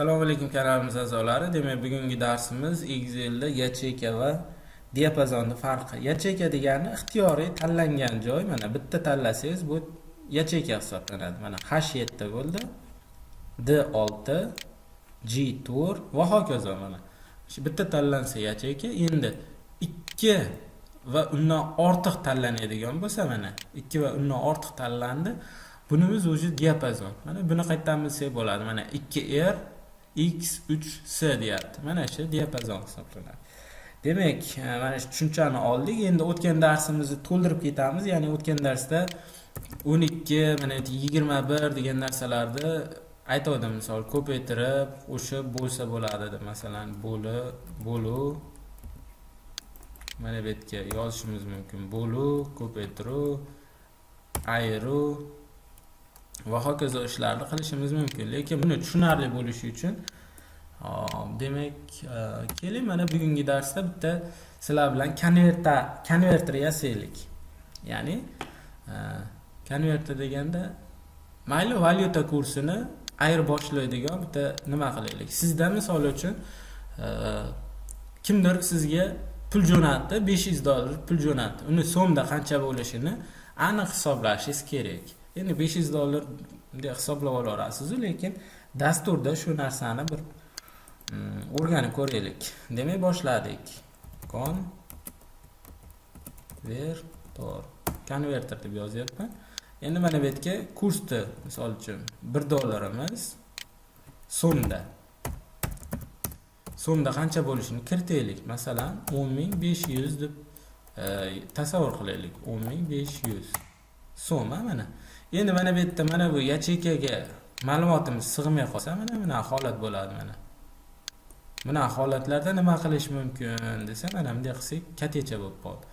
Assalomu alaykum kanalimiz a'zolari. Demak, bugungi darsimiz Excelda yacheyka va diapazonni farqi. Yacheyka degani ixtiyoriy tanlangan joy. Mana bitta tanlasangiz bu yacheyka hisoblanadi. Mana H7 bo'ldi. D6, G4 va hokazo mana. Bitta tanlansa yacheyka, endi 2 va undan ortiq tanlanadigan bo'lsa mana 2 va undan ortiq tanlandi. Bunimiz o'zi diapazon. Mana buni qayerdan bilsak bo'ladi? Mana 2R x3s deyapti. Mana shu diapazon hisoblanadi. Demak, e, mana shu tushunchani oldik. Endi o'tgan darsimizni to'ldirib ketamiz. Ya'ni o'tgan darsda 12, mana 21 degan narsalarni aytgandim. Misol ko'paytirib, o'sha bo'lsa bo'ladi deb. Masalan, bo'li, bo'lu mana bu yerga yozishimiz mumkin. Bo'lu, ko'paytiruv, ayru va hokazo ishlarni qilishimiz mumkin. Lekin buni tushunarli bo'lishi uchun demak, e, keling mana bugungi darsda bitta sizlar bilan konverta konverter yasaylik. Ya'ni e, konverter deganda mayli valyuta kursini ayirboshlaydigan bitta nima qilaylik. Sizda misol uchun e, kimdir sizga pul jo'natdi, 500 dollar pul jo'natdi. Uni so'mda qancha bo'lishini aniq hisoblashingiz kerak. Endi 500 dollar deb hisoblab olaverasizu lekin dasturda shu narsani bir o'rganib ko'raylik. Demak, boshladik. Kon vertor konverter deb yozyapman. Endi mana bu yerga kursni, misol uchun 1 dollarimiz so'mda. So'mda qancha bo'lishini kiritaylik. Masalan, 10500 deb tasavvur qilaylik. 10500 so'm mana. Endi mana bu yerda mana bu yacheykaga ma'lumotimiz sig'may qolsa, mana buna holat. Bunaqa holatlarda nima qilish mumkin desa, mana bunday qilsak, katecha bo'lib qoldi.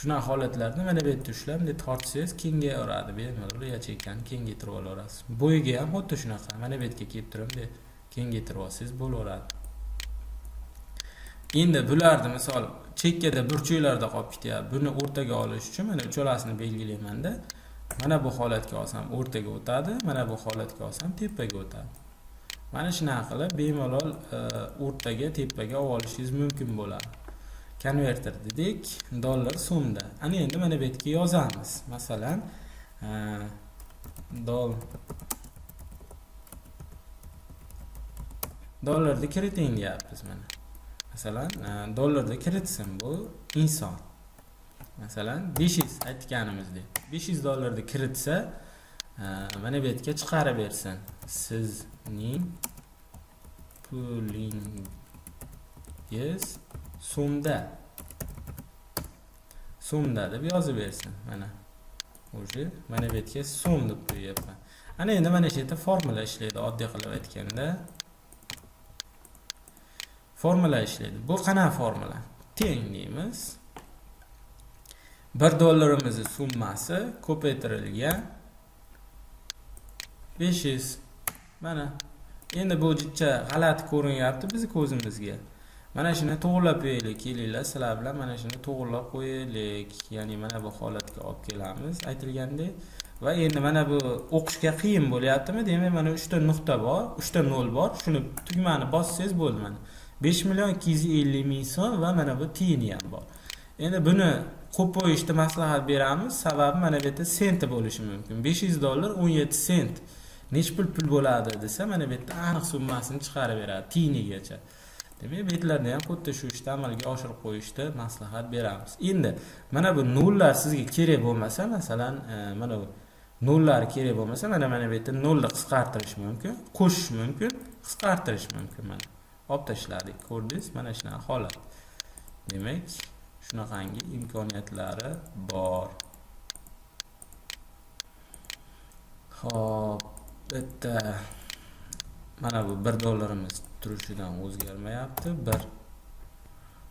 Shunaqa holatlarda mana bu yerda ushlab, bunday tortsangiz kengayaveradi, bemalol yacheykani kengaytirib olaverasiz. Bo'yiga ham xuddi shunaqa. Mana bu yerga kelib turib, bunday kengaytirib olsangiz bo'laveradi. Endi bularni misol chekkada burchaklarda qolib ketyapti. Buni o'rtaga olish uchun mana uchalasini belgilaymanda, mana bu holatga olsam o'rtaga o'tadi, mana bu holatga olsam tepaga o'tadi. Mana shunaqa qilib bemalol e, o'rtaga, tepaga olib olishingiz mumkin bo'ladi. Konverter dedik, dollar so'mda. Ana endi mana bu yerga yozamiz. Masalan, e, doll dollarni kiriting deyapmiz mana. Masalan, e, dollarda kiritsin bu inson. Masalan, 500 aytganimizdek. 500 dollarni kiritsa, mana bu yerga chiqarib bersin. Sizning pulingiz so'mda. So'mda deb yozib bersin. Mana. уже mana bu yerga so'm deb qo'yyapman. Ana endi mana shu yerda formula ishlaydi, oddiy qilib aytganda. formula ishlaydi. Bu qanaqa formula? Teng deymiz. 1 dollarimizni summasi ko'paytirilgan 500. Mana. Endi bu jicha g'alati ko'rinyapti bizni ko'zimizga. Mana shuni to'g'rilab qo'yaylik, kelinglar, sizlar bilan mana shuni to'g'rilab qo'yaylik. Ya'ni mana bu holatga olib kelamiz, aytilgandek. Va endi mana bu o'qishga qiyin bo'lyaptimi? Demak, mana 3 ta nuqta bor, 3 ta nol bor. Shuni tugmani bossangiz bo'ldi mana. 5 million 250 ming so'm va mana bu tiyini ham bor. Endi buni qo'yib qo'yishni maslahat beramiz. Sababi mana bu yerda sent bo'lishi mumkin. 500 dollar 17 sent. Nechi pul pul bo'ladi desa, mana bu yerda aniq summasini chiqarib beradi tiyinigacha. Demak, betlarni ham xuddi shu ishni amalga oshirib qo'yishni maslahat beramiz. Endi mana bu nollar sizga kerak bo'lmasa, masalan, e, mana bu nollar kerak bo'lmasa, mana mana bu yerda nolni qisqartirish mumkin, qo'shish mumkin, qisqartirish mumkin mana. olib tashladik ko'rdingiz mana shunaqa holat demak shunaqangi imkoniyatlari bor bitta mana bu bir dollarimiz turishidan o'zgarmayapti bir.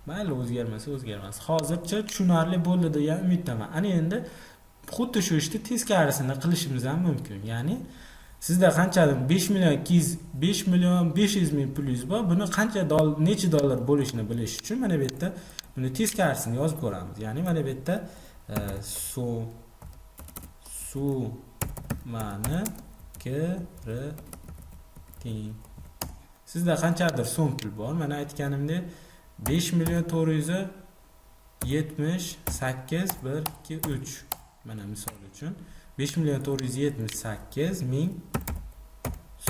Mayli o'zgarmasa o'zgarmas. Hozircha tushunarli bo'ldi degan umiddaman. Ana endi xuddi shu ishni teskarisini qilishimiz ham mumkin. Ya'ni sizda qanchadir 5 million 5 million 500 ming pulingiz bor buni qancha necha dollar bo'lishini bilish uchun mana bu yerda buni teskarisini yozib ko'ramiz. Ya'ni mana bu yerda su summani kiriting sizda qanchadir so'm pul bor mana aytganimdek besh million to'rt yuz yetmish sakkiz bir ikki uch. Mana misol uchun besh million to'rt yuz yetmish sakkiz ming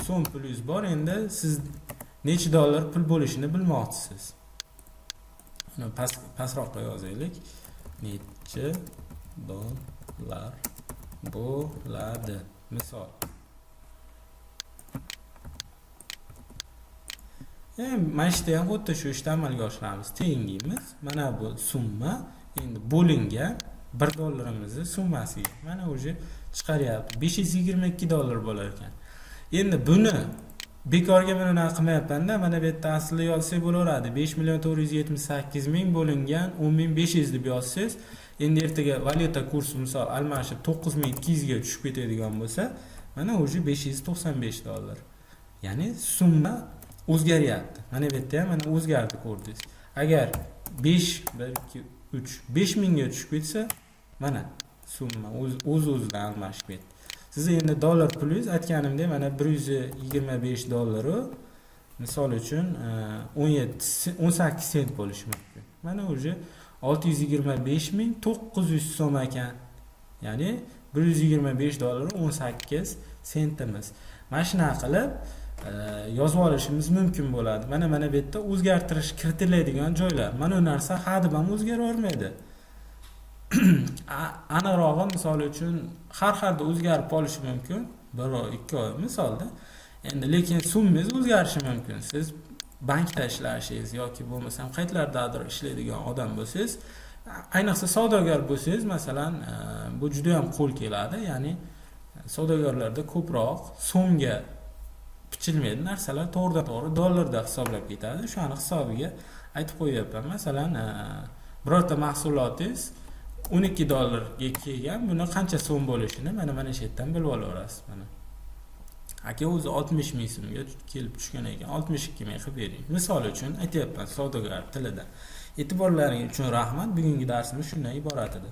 so'm pulingiz bor. Endi siz necha dollar pul bo'lishini bilmoqchisiz. Uni past pastroqqa yozaylik necha dollar bo'ladi. Misol mana shu yerda ham xuddi shu ishni amalga oshiramiz tengiymiz mana bu summa endi bo'lingan bir dollarimizni summasiga mana уже chiqaryapti besh yuz yigirma ikki dollar bo'lar ekan endi buni bekorga men unaqa qilmayapmanda mana bu yerda aslida yozsak bo'laveradi besh million to'rt yuz yetmish sakkiz ming bo'lingan o'n ming besh yuz deb yozsangiz endi ertaga valyuta kursi misol almashib to'qqiz ming ikki yuzga tushib ketadigan bo'lsa mana уже besh yuz to'qson besh dollar ya'ni summa o'zgaryapti mana bu yerda ham mana o'zgardi ko'rdingiz agar besh bir ikki uch besh mingga tushib ketsa mana summa o'z o'z o'zidan almashib ketdi sizni endi dollar pulingiz aytganimdek mana bir yuz yigirma besh dollaru misol uchun o'n yetti o'n sakkiz sent bo'lishi mumkin mana уже olti yuz yigirma besh ming to'qqiz yuz so'm ekan ya'ni bir yuz yigirma besh dollar o'n sakkiz sentimiz mana shunaqa qilib yozib olishimiz mumkin bo'ladi. Mana mana bu yerda o'zgartirish kiritiladigan joylar. Mana bu narsa hadeb ham o'zgaravermaydi aniqrog'i misol uchun har xilda o'zgarib qolishi mumkin. Bir oy ikki oy misolda endi lekin summangiz o'zgarishi mumkin. Siz bankda ishlashingiz yoki bo'lmasam qayerlardadir ishlaydigan odam bo'lsangiz ayniqsa savdogar bo'lsangiz masalan bu juda yam qo'l keladi. Ya'ni savdogarlarda ko'proq so'mga pichilmaydi. Narsalar to'g'ridan to'g'ri dollarda hisoblab ketadi. O'shani hisobiga aytib qo'yyapman. Masalan e, birorta mahsulotingiz o'n ikki dollarga kelgan buni qancha so'm bo'lishini mana mana shu yerdan bilib olaverasiz mana aka o'zi oltmish ming so'mga kelib tushgan ekan. Oltmish ikki ming qilib bering. Misol uchun aytyapman savdogar tilida. E'tiborlaring uchun rahmat. Bugungi darsimiz shundan iborat edi.